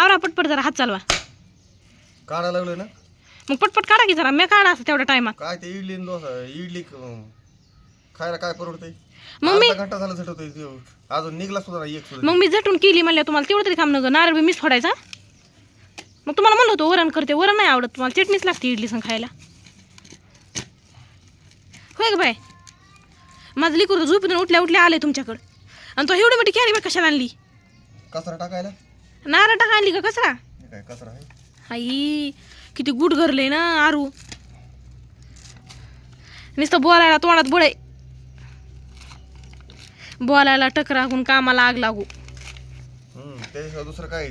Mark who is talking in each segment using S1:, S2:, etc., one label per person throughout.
S1: आवरा पटपट जरा हात चालवा.
S2: काढायला लागलोय ना?
S1: मग पटपट काढा की जरा मी काढा असं तेवढ्या टायमात.
S2: काय ते इडली आणि डोसा इडली खायला काय परवडतंय?
S1: मग मी
S2: घंटा झाला झटवतोय त्यो. अजून निघला सुद्धा नाही एक सुद्धा.
S1: मग मी झटून केली म्हणल्या तुम्हाला तेवढं तरी काम नग नारळ बी मीच फोडायचा. मग तुम्हाला म्हणलं होतं वरण करते. वरण नाही आवडत. तुम्हाला चटणीच लागते इडली संग खायला. होय ग बाय माझं लिकूर झोपून उठल्या उठल्या आले तुमच्याकडं. आणि तो एवढी मोठी कॅरी बॅग कशाला आणली.
S2: कचरा टाकायला?
S1: नारळ आणली का? कचरा?
S2: काय कचरा आहे?
S1: आई किती गुड घरले ना आरू. नुसतं बोलायला तोंडात बुडे बोलायला टकराकून कामाला आग लागू.
S2: त्याच्याशिवाय दुसरं काय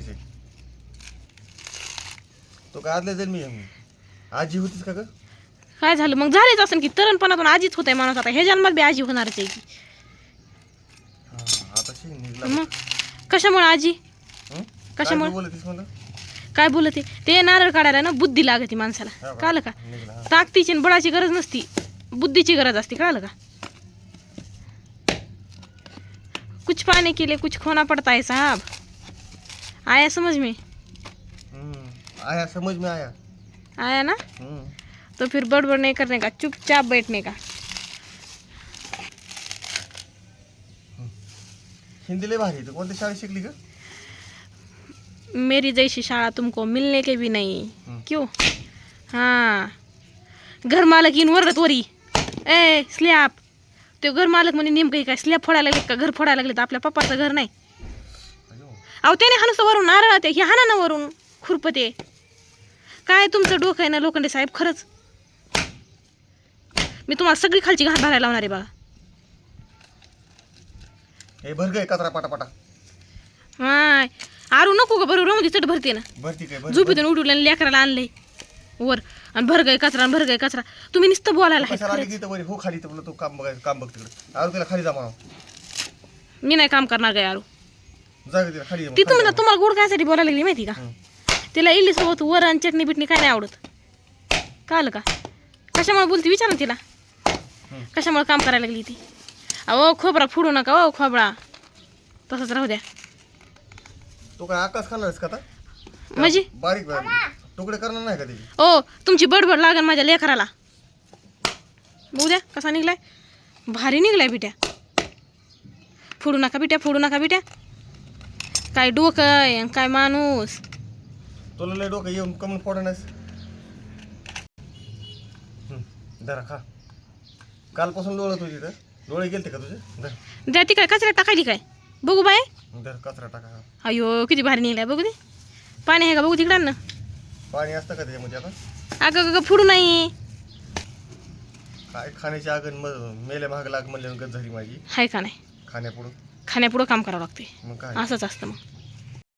S2: तो काय आदल्या जाईल मी आजी होतीस का ग?
S1: काय झालं? मग झालेच असं की तरणपणातून आजीच होत आहे माणूस आता. हे जन्मात बी आजी होणारच आहे की.
S2: हा, आता शिक निघला.
S1: मग कशामुळे आजी?
S2: हं?
S1: कशामुळे?
S2: काय बोलतीस म्हणलं?
S1: काय बोलते ते नारळ काढायला ना बुद्धी लागते माणसाला. कळलं का. ताकदीची आणि बळाची गरज नसती. बुद्धीची गरज असते. कळलं का? कुछ पाने के लिए कुछ खोना पड़ता है साहब. आया समझ में?
S2: आया समझ में आया.
S1: आया ना. तो फिर बड़बड़ नहीं करने का चुपचाप बैठने का.
S2: हिंदी लय भारी तू कोणत्या शाळेत शिकली का
S1: मेरी जैसी शाळा तुमको मिलने के भी नहीं. क्यों? हाँ। घर मालक इन वरत वरी ए स्लॅब तो घर मालक म्हणे नेमकं काय स्लॅब फोडायला लागले का घर फोडायला लागले तर आपल्या पप्पाचं घर नाही। अहो त्याने हाणसं वरून नारळ ते हे हाना ना वरून खुरपते। काय तुमचं डोकं आहे ना लोखंडे साहेब खरंच? मी तुम्हाला सगळी खालची घात भरायला लावणार आहे बघा
S2: हे भर गय कचरा पाटापाटा।
S1: माय आरू नको का बरोबर मध्ये चट भरते ना.
S2: भरती काय भर
S1: झोपीतून उठवलं आणि लेकराला आणलंय. वर आणि भर गय कचरा आणि भर गय कचरा. तुम्ही नुसतं बोलायला आहेत
S2: कशाला आली
S1: खरंच.
S2: की इथं वरी? हो खाली तर तू काम काम बघ तिकडे. तिला खाली जा म्हणा
S1: मी नाही काम करणार काय आरू.
S2: जा गं तिला खाली जा
S1: ती
S2: म्हणा, खाली
S1: तुम्ही तुम्हाला गोड खायसाठी बोलायला लागली माहिती का. तिला इडली सोबत वरण चटणी बिटणी काय नाही आवडत. कळलं का? कशामुळे बोलती विचार ना तिला?
S2: हं.
S1: कशामुळे काम करायला लागली ती? अहो खोबरा फोडू नका ओ खोबरा. तसंच राहू द्या.
S2: तू काय आकाश खाणारस का आता?
S1: म्हणजे?
S2: बारीक बारीक. तुकडे करणार नाही का त्याची
S1: ओ तुमची बडबड लागन माझ्या लेकराला. बघू द्या कसा निघलाय. भारी निघलाय बिट्या. फोडू नका बिट्या फोडू नका बिट्या. काय डोकं आहे आणि काय माणूस.
S2: तुला लय डोकं येऊन कमून फोडणार धरा खा. कालपासून डोळं तुझी तर डोळे गेलते का तुझे? धर
S1: द्या ती काय कचऱ्यात टाकायली काय? बघू बाय
S2: कचरा टाका.
S1: अयो किती भारी निघलाय बघू दे. पाणी आहे का बघू तिकडं ना
S2: पाणी असतं का त्याच्यामध्ये आता?
S1: अगं अगं फोडू नाही.
S2: काय खाण्याची मग मेले महाग लाग म्हणले गत झाली माझी.
S1: हाय का नाही?
S2: खाण्यापुढं.
S1: खाण्यापुढं काम करावं लागते
S2: मग काय?
S1: असंच असतं मग.